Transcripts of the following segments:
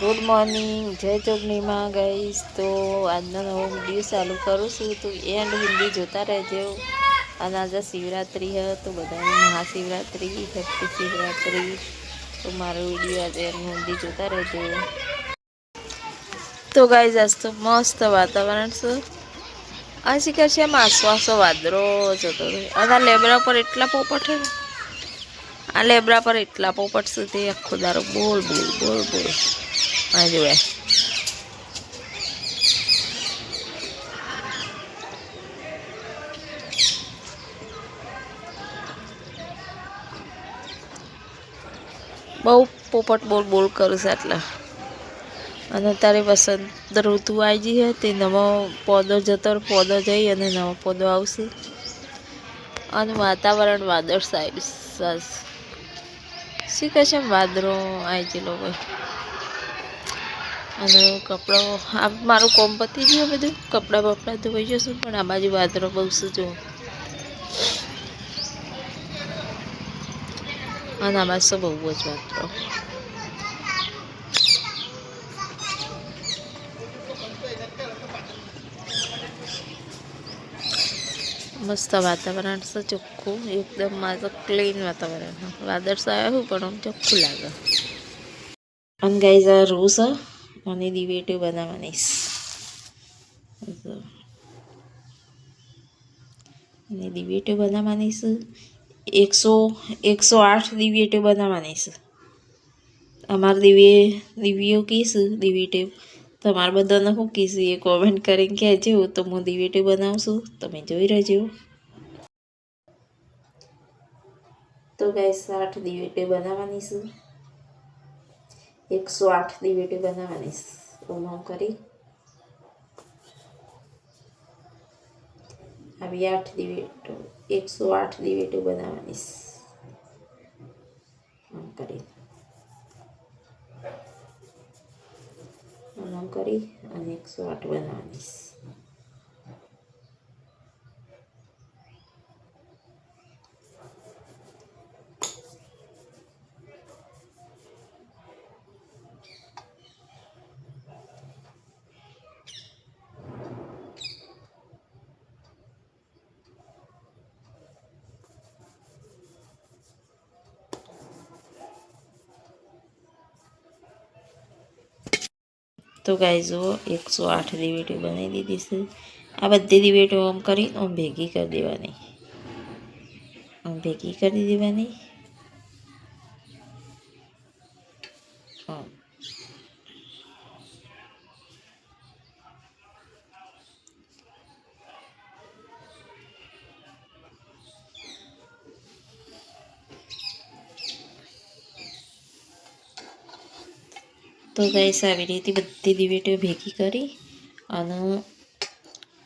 Good morning, જય જોગણીમાં ગઈશ તો આજનો નવો વીડિયો ચાલુ કરું છું. તો એન્ડ હિન્દી જોતા રહેજો. અને આજે શિવરાત્રિ હ, તો બધાને મહાશિવરાત્રિ હેપી શિવરાત્રિ. તો મારો વીડિયો આજે એન્ડ હિન્દી જોતા રહેજો. તો ગાઈઝ આજ તો મસ્ત વાતાવરણ છે. આ શીખર છે એમ આસવાસો વાદળો જતો અને આ લેબડા પર એટલા પોપટ ને. આ લેબડા પર એટલા પોપટ સુધી આખો દારો. બોલ બોલ બોલ બોલ. આ જોવે બહુ પોપટ બોલ બોલ કરું છે આટલા. અને તારે વસંત ઋતુ આવી ગઈ છે તે નવો પોદો જતો પોદો જઈ અને નવો પોદો આવશે. અને વાતાવરણ વાદળ સાહેબ સરસ શી કહે છે વાદળો આવી ગયેલો લોકો અને કપડો આ મારું કોમ પતી ગયું બધું કપડાં બપડા ધોઈ જશું પણ આ બાજુ વાદળો બહુ શું અને આ બાજુ બહુ જ વાદળો મસ્ત વાતાવરણ છે, ચોખ્ખું. એકદમ માત્ર ક્લીન વાતાવરણ. વાદળ આવ્યા પણ આમ ચોખ્ખું લાગે. અને ગાઈઝ આ રૂ છે. અને દિવેટી બનાવવાની છે. અને દિવેટીઓ બનાવવાની છે. એકસો એકસો આઠ દિવેટીઓ બનાવવાની છે. અમારે દિવ્ય દિવ્યો કહીશું દિવેટીઓ તમારે બધાને હું કહીશું એ કોમેન્ટ કરીને કહેજો તો હું દિવેટી બનાવશું. તમે જોઈ રહેજો. તો ગાઈસ આઠ દિવેટી બનાવવાની છું. એકસો આઠ દિવેટી બનાવવાની ઓમ ઓમ કરી. આવી આઠ દિવેટો એકસો આઠ દિવેટો બનાવવાની કરી. આમ કરી અને એકસો આઠ બનાવવાની છે તો ગાય જુઓ, એકસો આઠ દિવેટીઓ બનાવી દીધી છે. આ બધી દિવેટીઓ આમ કરીને આમ ભેગી કરી દેવાની. આમ ભેગી કરી દેવાની. તો ગાઈસ આવી રીતે બધી દિવેટીઓ ભેગી કરી અને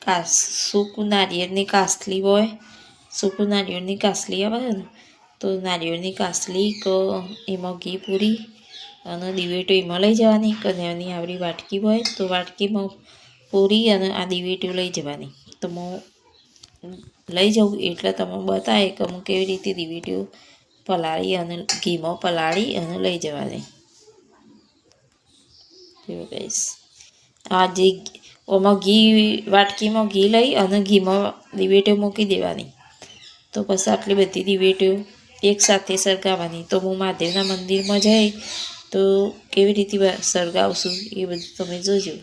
કાસ, સૂકું નારિયેળની કાસલી હોય, સૂકું નારિયેળની કાસલી આવે છે ને, તો નારિયેળની કાસલી ક એમાં ઘી પૂરી અને દિવેટો એમાં લઈ જવાની અને એની આવડી વાટકી હોય તો વાટકીમાં પૂરી અને આ દિવેટીઓ લઈ જવાની. તો હું લઈ જાઉં એટલે તમે બતાવે કે હું કેવી રીતે દિવેટીઓ પલાળી અને ઘીમાં પલાળી અને લઈ જવાની. જેવું કહીશ આ જે ઓમાં ઘી, વાટકીમાં ઘી લઈ અને ઘીમાં દિવેટીઓ મૂકી દેવાની. તો પછી આટલી બધી દિવેટીઓ એક સાથે સળગાવવાની. તો હું મહાદેવના મંદિરમાં જઈ, તો કેવી રીતે સળગાવશું એ બધું તમે જોજો.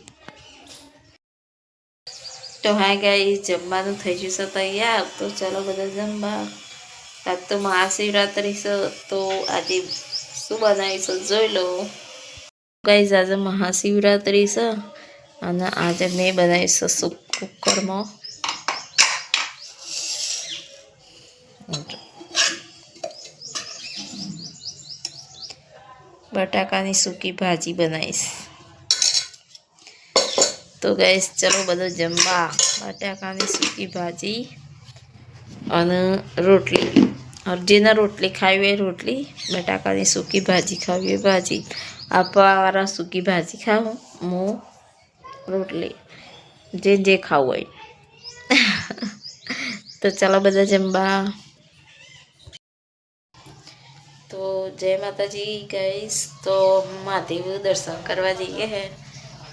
તો હા ગાઈ જમવાનું થઈ જશે તૈયાર. તો ચાલો બધા જમવા. આજ તો મહાશિવરાત્રિ છે, તો આજે શું બનાવીશું જોઈ લો. ગાઈઝ આજે મહાશિવરાત્રિ છે અને આજે મેં બનાવીશ સૂપ કુકરમાં. બટાકાની સૂકી ભાજી બનાવીશ. તો ગાઈશ ચલો બધો જમવા. બટાકાની સૂકી ભાજી અને રોટલી. જેને રોટલી ખાવી હોય રોટલી, બટાકાની સૂકી ભાજી ખાવી હોય ભાજી. આપવાવાળા સૂકી ભાજી ખાઉં હું રોટલી, જે જે ખાવું હોય. તો ચાલો બધા જમવા. તો જય માતાજી ગઈશ તો મહાદેવ દર્શન કરવા જઈએ હે.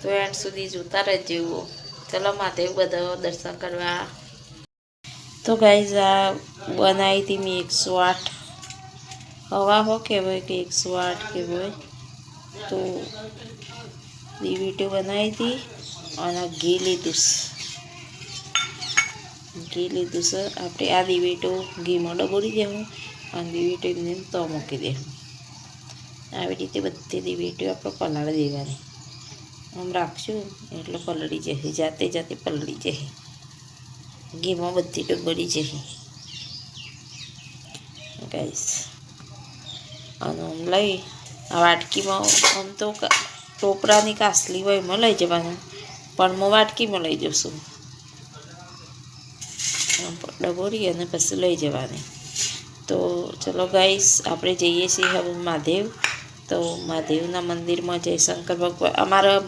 તો એન્ડ સુધી જોતા રહેજો. ચલો મહાદેવ બધા દર્શન કરવા. તો ગાઈઝ આ બનાવી હતી મેં એકસો આઠ. હવા હો કહેવાય કે એકસો આઠ કહેવાય? તો દીવીટો બનાવી હતી અને ઘી લીધું दूस લીધું છે. આપણે આ દિવેટો ઘીમાં ડબોળી દેવું અને દિવેટો એમને એમ તો મૂકી દેવું. આવી રીતે બધી દીવેટો આપણે પલાળી દેવાની. આમ રાખશું એટલે પલળી જશે. જાતે જાતે પલળી જશે. ઘીમાં બધી ડબોળી જશે. ગાઈસ. અને આમ લઈ વાટકીમાં આમ તો ટોપરાની કાસલી હોય એમાં લઈ જવાનું. પણ હું વાટકીમાં લઈ જશું ડબોરી અને પછી લઈ જવાની. તો ચલો ગાઈસ, આપણે જઈએ છીએ હવે મહાદેવ. તો મહાદેવના મંદિરમાં જયશંકર ભગવાન અમારા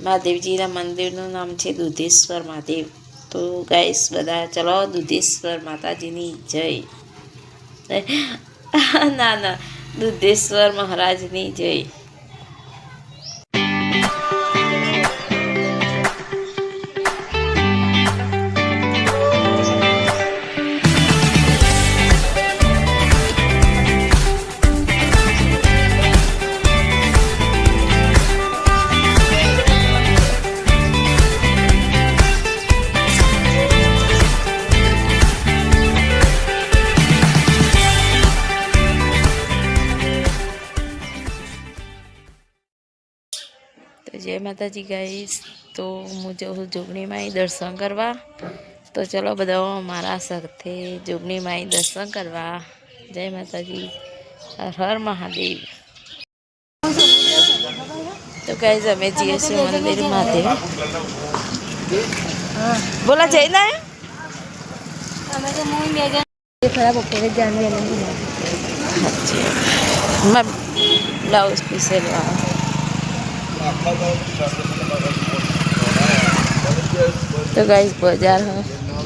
મહાદેવજીના મંદિરનું નામ છે દુધેશ્વર મહાદેવ. તો ગાઈસ, બધા ચલો દુધેશ્વર માતાજીની જય. ના ના. દુધેશ્વર મહારાજની જય. જય માતાજી ગાઈસ તો હું જઉં છું જોગણી માઈ દર્શન કરવા. તો ચલો બધા મારા સાથે જોગણી માઈ દર્શન કરવા. જય માતાજી. હર હર મહાદેવ. તો ગાઈસ અમે જઈએ છીએ મંદિર મહાદેવ બોલા જઈને આવ્યા અમે તો હું બે જણ એ ખરાબ બપોરે જાણવી અને હું સાચી વાત. બ્લાઉઝ પીસેલું. આવે તો ગાઈસ બજાર હ.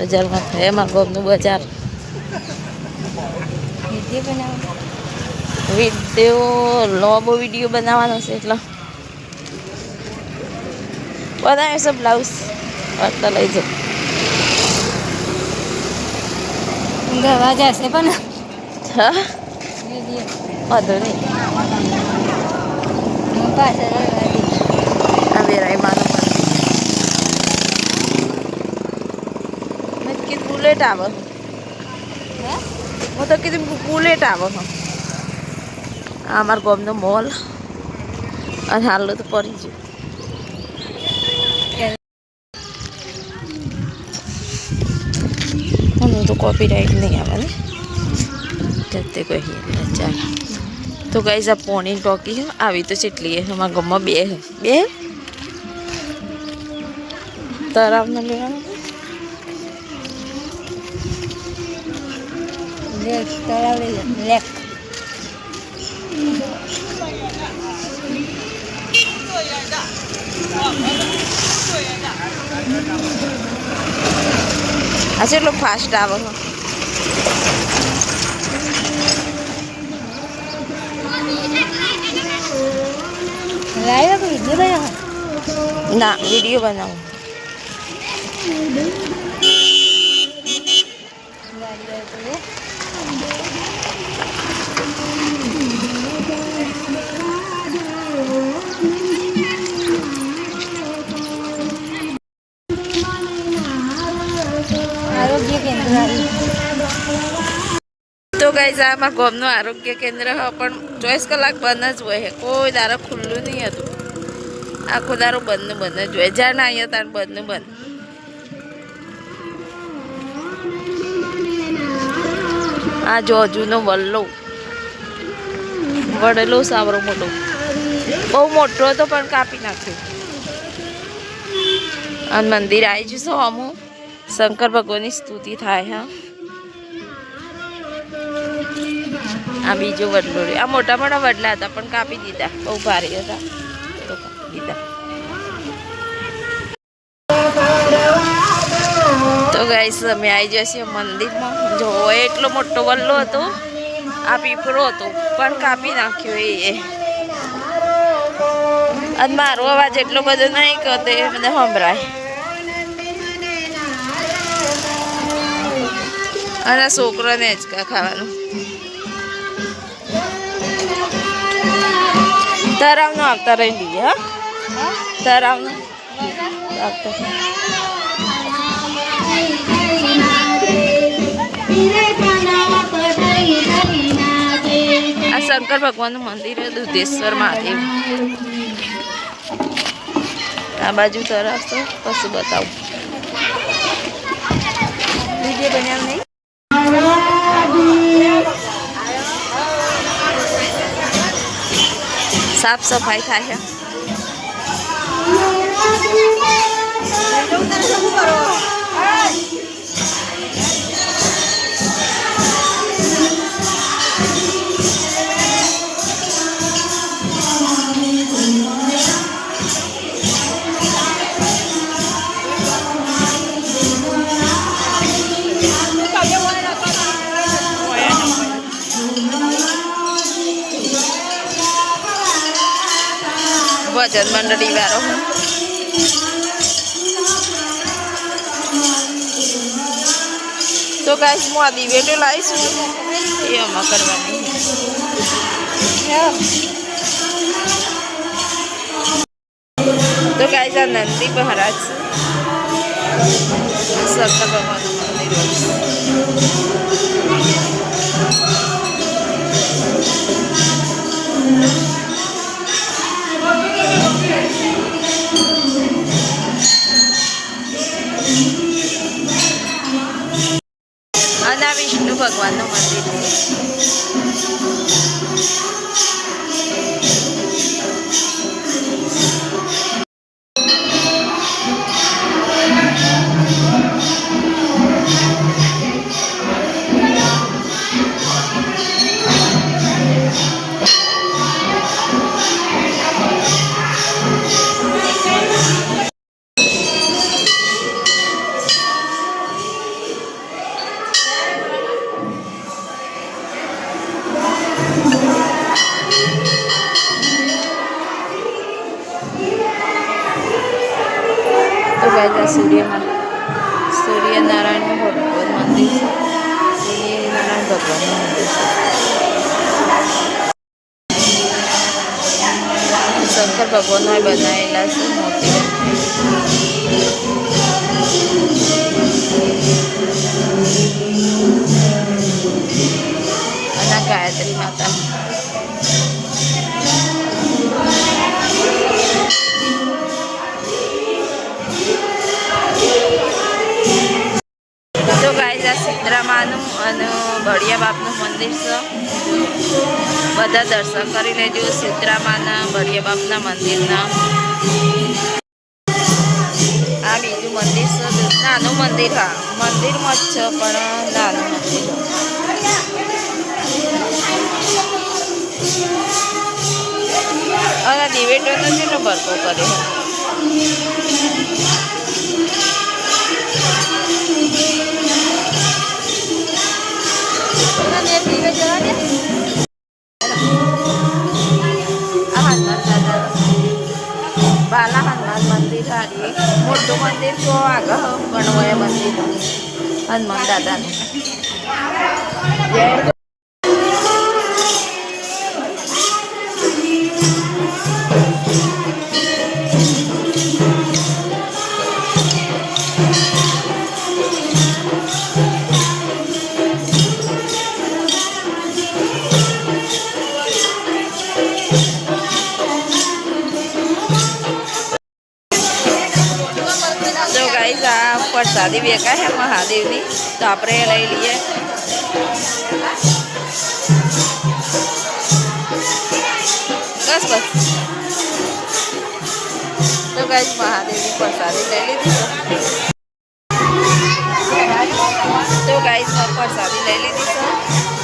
બજારમાં થાય એમાં ગમનું બજાર. વીડિયો લોબો વીડિયો બનાવવાનો છે એટલે. બનાવે છે બ્લાઉઝ. વાર્તા લઈ જાઉં ગવા જશે પણ. હા? વાંધો નહીં હું પાછળ આવી. આ વેરાય માનું મેં કીધું બુલેટ આવે. હે? તો કીધું બુલેટ આવે. આ અમારા ગામનો મોલ અને હાલો તો પડી ગયું હું તો કોપીરાઇટ નહીં આવે જાતે કહીએ એટલે તો ગાઈઝ આ પોણી ટોકી છે. આવી તો ચેટલી અમારા ગામમાં બે બે? તરાવને લેવાનું? લેક તળાવ લઈ લેક આ કેટલો ફાસ્ટ આવે લાવ્યો કે વીડિયો બનાવો ના વીડિયો બનાવું. તો લે. આરોગ્ય કેન્દ્ર તો ગાઈઝ આ અમારા ગામનું આરોગ્ય કેન્દ્ર પણ ચોવીસ કલાક બંધ જ હોય કોઈ દારો ખુલ્લું નહીં હતું. આખો દારો બંધ બંધ જ હોય. જ્યાં ના અહીંયા ત્યાં બંધ બંધ. આ જો જૂનો વલ્લો. વડેલો સાવરો મોટો. બહુ મોટો હતો પણ કાપી નાખ્યો. અને મંદિર આવી જશો અમુ. શંકર ભગવાનની સ્તુતિ થાય, હા. આ બીજો વડલો આ મોટા મોટા વડલા હતા પણ કાપી દીધા. બહુ ભારે હતા. તો કાપી દીધા. ગાઈસ, અમે આવી જઈએ મંદિરમાં. જો, એટલો મોટો વલ્લો હતો, આ પીપળો હતો, પણ કાપી નાખ્યો એ. અને મારો અવાજ એટલો બધો નહીં કરતો, એ મને સંભળાય. અને છોકરાને જ ખાવાનું. તરાવનો આવતા રહી લઈએ હા? હા તરાવનો આવતા. શંકર ભગવાનનું મંદિર છે દુધેશ્વર મહાદેવ આ બાજુ તરફ તો પછી બતાવું વીડિયો બનાવ નહીં સાફ સફાઈ થાય છે ભજન મંડળી વાળો હું તો ગાઈસ હું આ દિવેટો લાવીશું એ આમાં કરવાની તો ગાઈસ આ નંદી મહારાજ છે શંકર ભગવાનનું મંદિર ભગવાનના બનાવેલા છે મોતી અને આ ગાયત્રી માતા તો ગાઈઝ આ સિદ્રામાનું અને બળિયા બાપનું મંદિર છે બધા દર્શન કરી લેજો સિદ્રામાના બળિયા બાપના મંદિરના આ બીજું મંદિર છે. નાનું મંદિર હા. મંદિરમાં જ છે, પણ નાનું મંદિર અને દિવેટોનો કેટલો ભરતો કર્યો? મંદિર હારી મોટું મંદિર તો આગળ ગણવય મંદિર હનુમાન દાદાનું. પ્રસાદી વેકા છે મહાદેવની. તો આપણે એ લઈ લઈએ. બસ બસ. તો ગાઈઝ મહાદેવની પ્રસાદી લઈ લીધી છે. તો ગાઈઝ પ્રસાદી લઈ લીધી છે.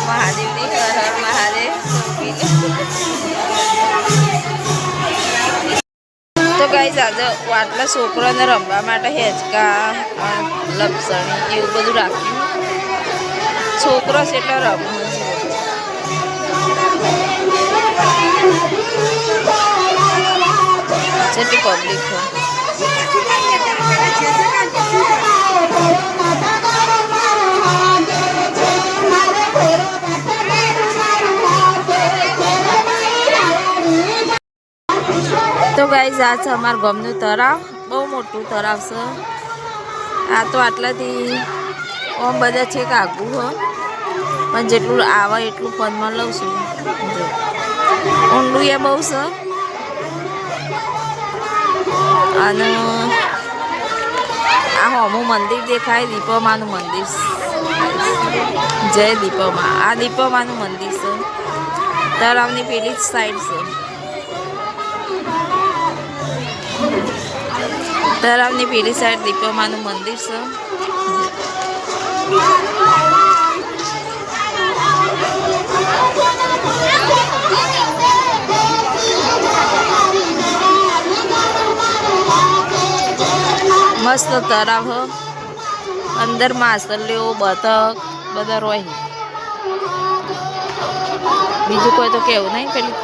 મહાદેવની હર હર મહાદેવ. તો ગાઈઝ આજે આટલા છોકરાને રમવા માટે હેચકા અ, લપસણી એવું બધું રાખ્યું છોકરો છે એટલે રમવું જેટલી પબ્લિક તો ગાઈઝ આ છે અમારા ગમનું તળાવ બહુ મોટું તળાવ છે. આ તો આટલાથી ઓમ બધા છે આગું હો. પણ જેટલું આવે એટલું ફોનમાં લઉં છું. ઊંડું એ બહુ છે. અને આ હોમું મંદિર દેખાય, દીપમાનું મંદિર. જય દીપમા. આ દીપમાનું મંદિર છે. તળાવની પેલી જ સાઈડ છે. તળાવની પેલી સાઈડ દીપોમાનું મંદિર છે. મસ્ત તળાવ અંદર માસલીઓ બતક, બધા રોય. બીજું કોઈ તો કેવું નહીં, પેલી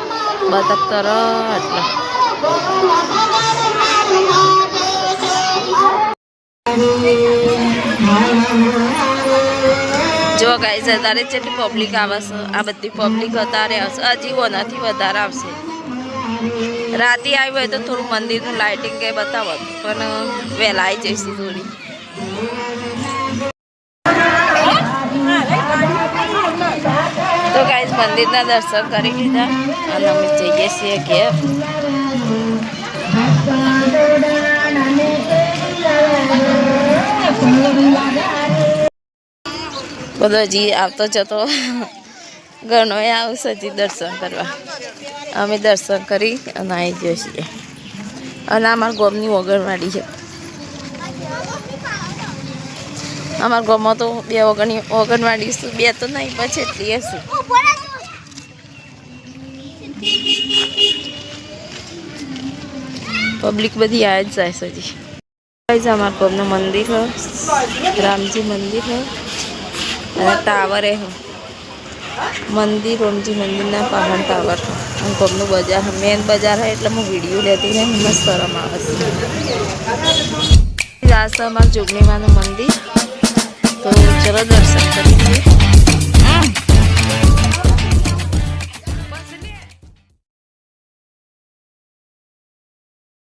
બતક તર એટલે જો ગાઈઝ અત્યારે જેટલી પબ્લિક આવશે આ બધી પબ્લિક અત્યારે હશે. હજી ઓનાથી વધારે આવશે. રાતે આવી હોય તો થોડું મંદિરનું લાઇટિંગ કે બતાવો. પણ, વહેલા આવી જઈશું થોડી. તો ગાઈઝ મંદિરના દર્શન કરી લીધા. અને અમે જઈએ છીએ ઘેર. બધો જી આવતો જતો. ઘણો આવશે હજી દર્શન કરવા. અમે દર્શન કરી અને આવી જઈએ છીએ. અને અમારા ગામની ઓગણવાડી છે. અમારા ગામમાં તો બે ઓગણી, ઓગણવાડી બે તો નહીં, પછી એટલી હશે. પબ્લિક બધી આ જ જાય છે હજી ગાઈઝ हमारे को મંદિર હ. રામજી મંદિર जी मंदिर है टावर है મંદિર, રોમજી મંદિરના પાહણ ટાવર અને ગામનું બજાર મેન બજાર હે એટલે હું વીડિયો લેતી ને મસ્ત શરમ આવે છે. આ છે અમારું જોગણીમાનું મંદિર. તો ચલો દર્શન કરી લઈએ.